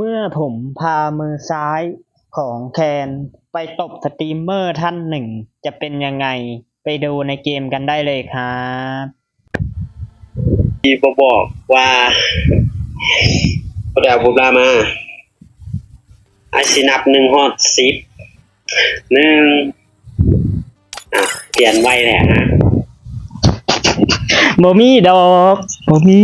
เมื่อผมพามือซ้ายของแคนไปตบสตรีมเมอร์ท่านหนึ่ง จะเป็นยังไงไปดูในเกมกันได้เลยครับที่บบอกว่าเดี๋ยวบุบลามาไอสินับหนึ่งฮอดสิบหนึ่งอะเปลี่ยนไว้แหละฮะบ่มีดอกบ่มี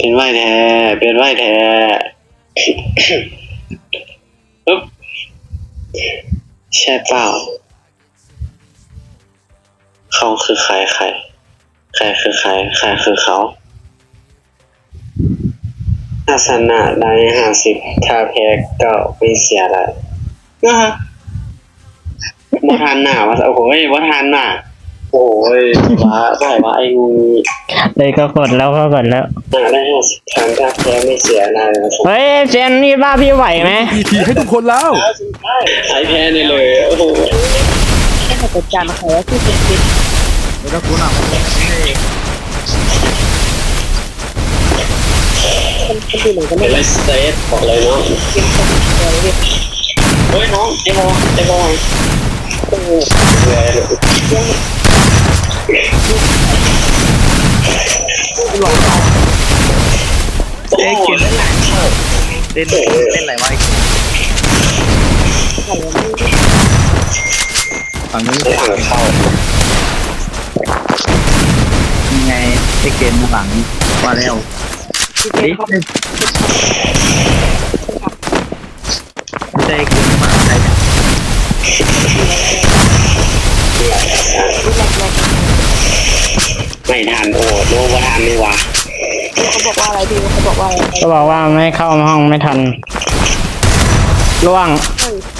เปลี่ยนไหวแท้ เปลี่ยนไหวแท้ปึ๊บใช่เปล่า เขาคือใครใคร ใครคือใคร ใครคือเขา อาสนะได้ห้าสิบถ้าแพ้ก็ไม่เสียละนะฮะว่าทันหนาวะโอ้โหว่าทันน่ะ โอ้ยว่าบอกว่าไอ้งูนี่เลยก็กดแล้วก็กดแล้วหนาได้ห้าสิบครั้งถ้าแพ้ไม่เสียอะไรนะผมเฮ้ยเจนนี่บ้าพี่ไหวไหมพีทีให้ทุกคนแล้วใช้แพ้นี่เลยโอ้โหให้มาจัดการเขาที่เป็นเป็นแล้วก็คุณอะคนคนดูหนังกันเป็ไม่นไรสเตทบอกเลยเนาะเป็นคนตัวเลยเฮ้ยน้องเจมอเจมอโอ้โหเลย หลอกเราเอ๊ะกินแล้วหนักเข้าเล่นเล่นอะไรวะเขาไม่ฝั่งนี้ไม่อ่านเข้ายังไงไอเกมหลังว่าแล้วเป็นนี่เขาไม่ใช่เกมมา ไม่ทันโอ้โลว่าทันนี่วะเขาบอกว่าอะไรดีเขาบอกว่าอะไรก็บอกว่าไม่เข้าห้องไม่ทันล่วงม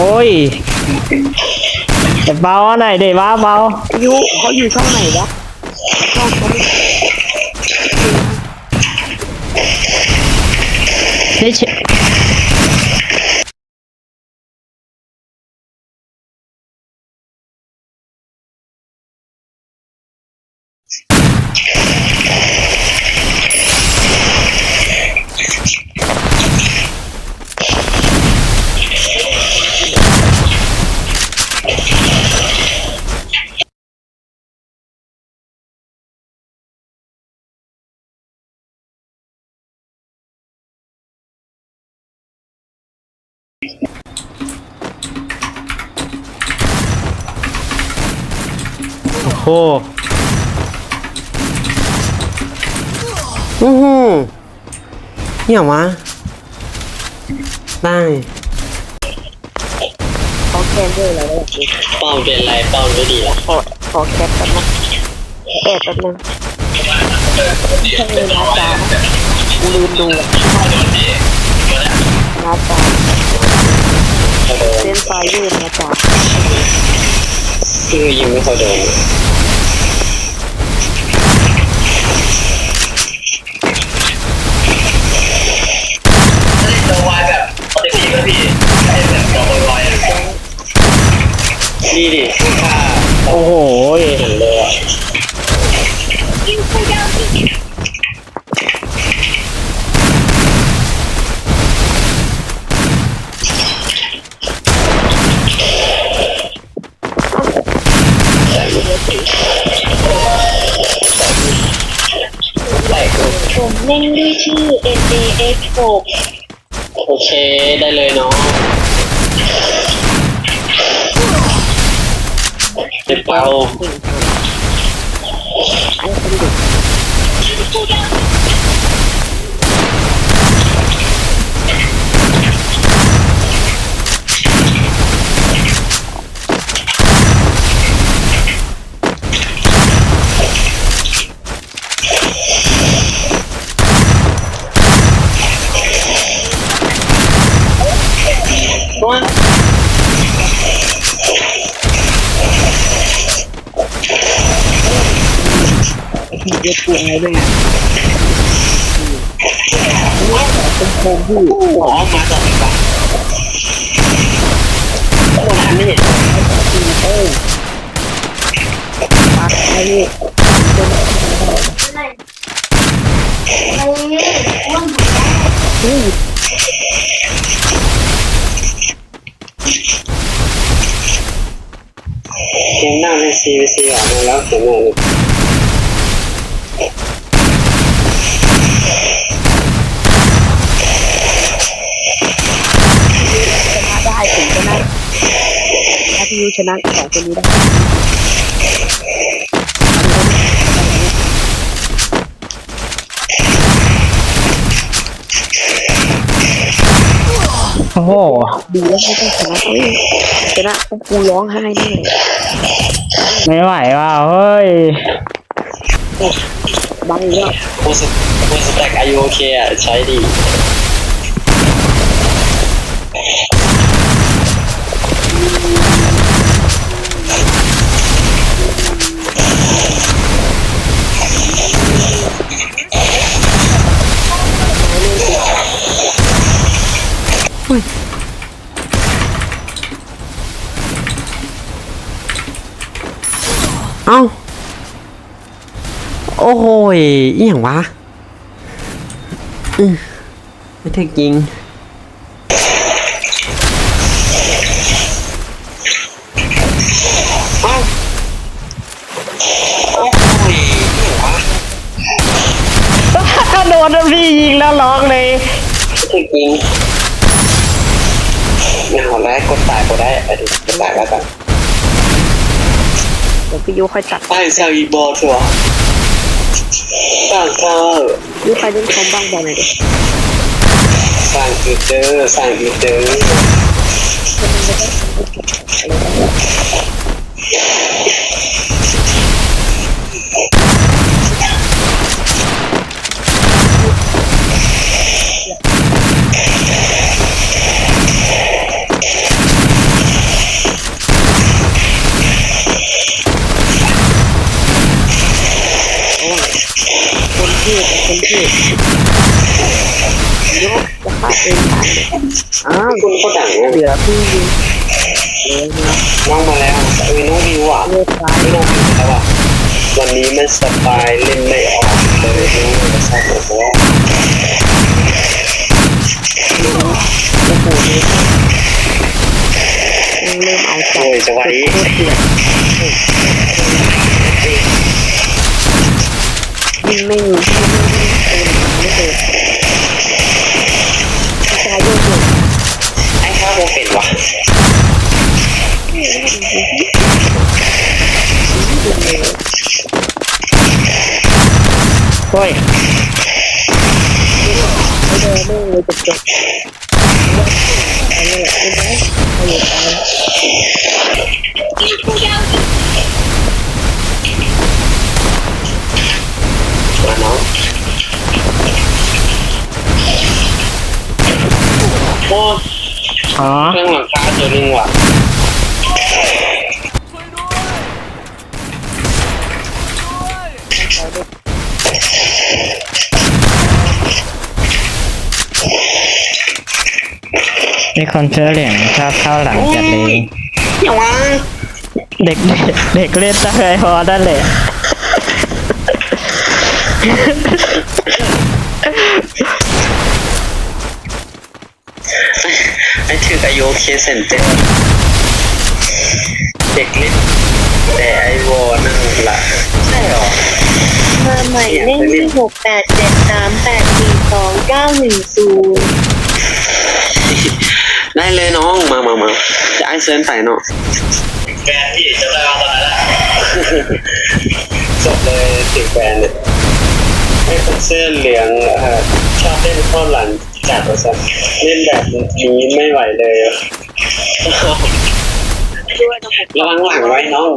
เอ้ยเอ้ยตบสตรีมเมอร์เว้ยวยิงกันเลยน้อยเลยเขาเปิดโอ้ยแต่เปล่าอันไหนเดี๋ยวว่าเปล่ายูเขาอยู่ช่องไหนวะช่องเขาไม่ โอ้โหอือหือเนี่ยวะ ได้เขาแคนด้วยอะไรวะเป้าเป็นไรเป้าไม่ดีละขอขอแคปแป๊บนึงแอบแป๊บนึงใช่เลยนะจ๊ะลืมดูนะจ๊ะเส้นไฟยืดนะจ๊ะ คือยิงไม่ ผมเล่นด้วยชื่อ N A X 6โอเค ได้เลยเนาะเจ็บเปล่าอันเป็นเด็ก เย็บตัวไงด้วยไงอ๋อมาจากไหนวะปักไอ้นี่เกมหน้าเป็น CVC ออกมาแล้วเขียนหน่อ ชนะสองคนนี้ได้โอ้โหดีแล้วไม่ต้องชนะเฮ้ยชนะพวกกูร้องไห้แน่ไม่ไหวว่ะเฮ้ยบังอีกแล้วโคสโคสแต็กอายุโอเคอะใช้ดี เอ้า โอ้โหยอหย่างวะอืมไม่ถึกจริงโดนพี่ยิงแล้วร้องเลยถึงยิงงานแรกกดตายก็ได้ไปดิกดตายแล้วกันเดี๋ยวพี่ยูค่อยตัดไปเซลอีบอลทัวร์สร้างเธอยูใครเล่นคอมบ้างบอกหน่อยดิสร้างอีเดอร์สร้างอีเดอร์ เหลือพี่ยูเหลือนะน้องมาแล้วเอ้ยน้องวิวอะเลือดตาไม่น้องวิวแล้วอะวันนี้มันสบายเล่นไม่ออกเลยน้องวิวชอบบอกว่าโอ้โหนี่เริ่มเอาใจโอ้ยจะไหวโคตรเดือดยิ่งไม่มี เฮ้ยไม่เดินไม่เลยจบจบอันนี้แหละไม่ได้ไม่อยู่ตายมาน้องโอ้อ๋อ เครื่องหลังคาตัวหนึงว่ะ มีคนเสื้อเหลืองชอบเข้าหลังจัดเลยอย่างวะเด็กเด็กเด็กเล่นตะไคร้พอนั่นแหละไอ้ถืออายุเคเซนเตอร์เด็กเล่นแต่ไอวอนั่นละใช่หรอมาใหม่เลขที่หกแปดเจ็ดสามแปดสี่สองเก้าหนึ่งศูนย์ เซิร์นไปเนาะแฟนพี่จะได้เอาตอนนั้นแหละจบเลยติดแบรนด์เนี่ยไอ้คนเสื้อเหลืองเอ่อชอบเล่นเข้าหลังจัดประสันเล่นแบบนี้ไม่ไหวเลยอะด้วยระบบระวังหลังไว้น้อง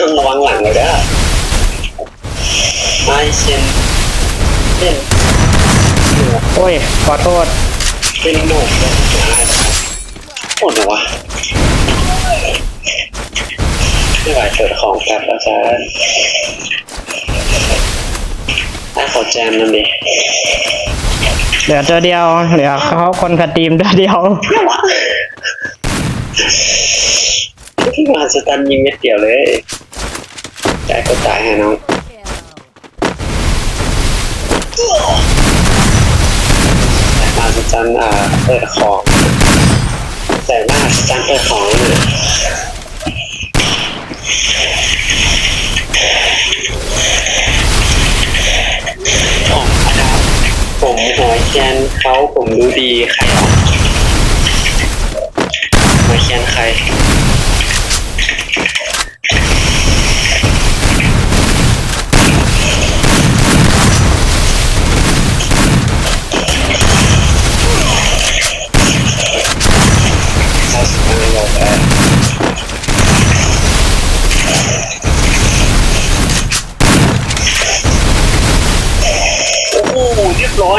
ต้องระวังหลังเลยเด้อไอเชนเล่นโอ้ยขอโทษเป็นโหนกเลย หมดเหรอวะไม่ไหวเปิดของกลับแล้วจ้าไอ้ขอแจมมันดิเหลือตัวเดียว เหลือเขาคนกระตีมตัวเดียวที่มาสตันยิงเม็ดเดียวเลยจ่ายก็จ่ายให้น้องมาสตันอ่าเปิดของ แต่มาสตันเปิดของเชียของอาดาผมหัวแคนเขาผมรู้ดีใครหัวเชียนใคร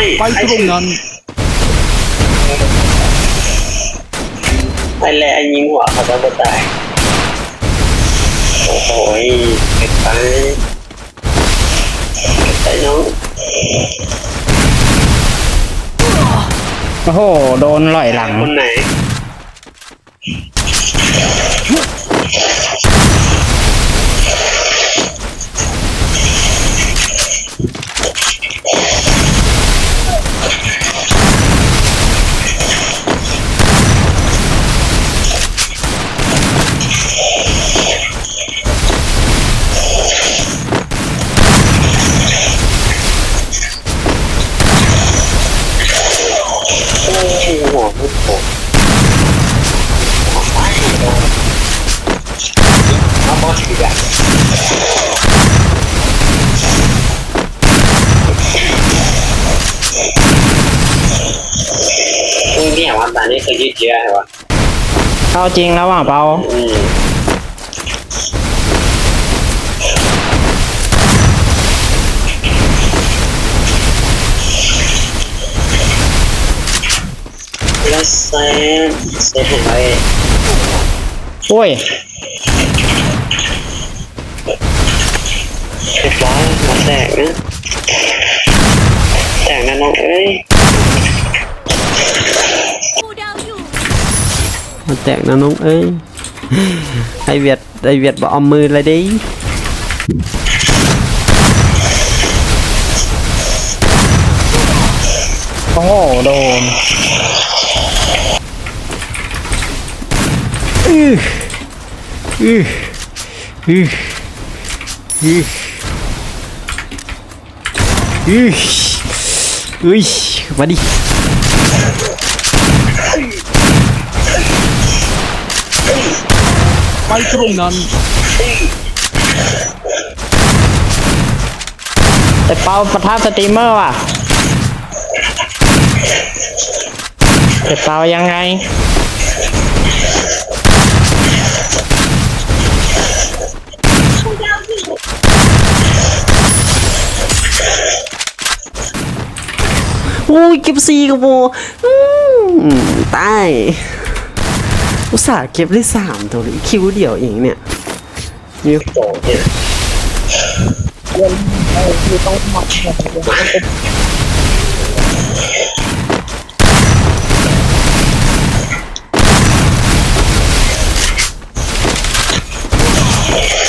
ยบร้อยไปตรงนั้นไอ้แหละไอ้ยิงหัวเขาจะไม่ตาย โอ้โหเก็บไปเก็บไปน้อง โอ้โห โดนหล่อยหลังคนไหน วันตานี่เคยยืดเยื้อเหรอวะเข้าจริงแล้วว่ะเปาอืมแล้วเซนเซนของไอ้โอ้ยเรียบร้อยมาแตกนะแตกนะน้องเอ้ย มาแตกนะน้องเอ้ยไอเวียดไอเวียดบ่เอามือเลยดิโอ้โหโดนอื้ออื้ออื้ออื้ออื้ออุ้ยมาดิ ไปตรงนั้น แต่เปาประทับสตรีมเมอร์ว่ะแต่เปายังไงโอ้ยเก็บซีกับโบอืมตาย อุตส่าห์เก็บได้สามตัวคิวเดียวเองเนี่ยมีสองเนี่ยเล่เอคือต้องมดแข่ง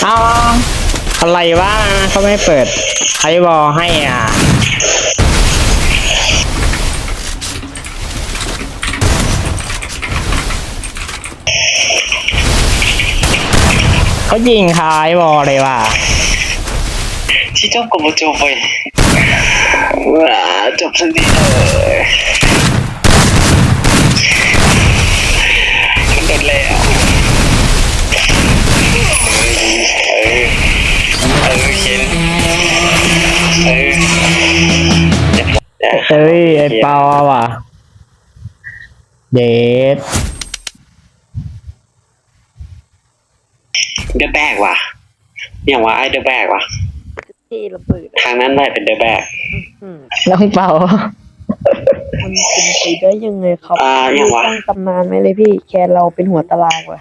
อาอะไรวะเขาไม่เปิดไอวอให้อะ เขายิงคาไอวอลเลยว่ะที่จบกบ่จบไปว้าจบสักทีเลยมันโดนแล้วเออเออเข็นเออเฮ้ยไอเปาว่ะเดด เดอะแบกว่ะอย่างว่าไอ้เดอะแบกว่ะ ที่ระเบิดทางนั้นได้เป็นเดอะแบกอืมน้องเปามันเป็นไปได้ยังไงครับอ่าอย่างวะสร้างตำนานไหมเลยพี่ แค่เราเป็นหัวตารางว่ะ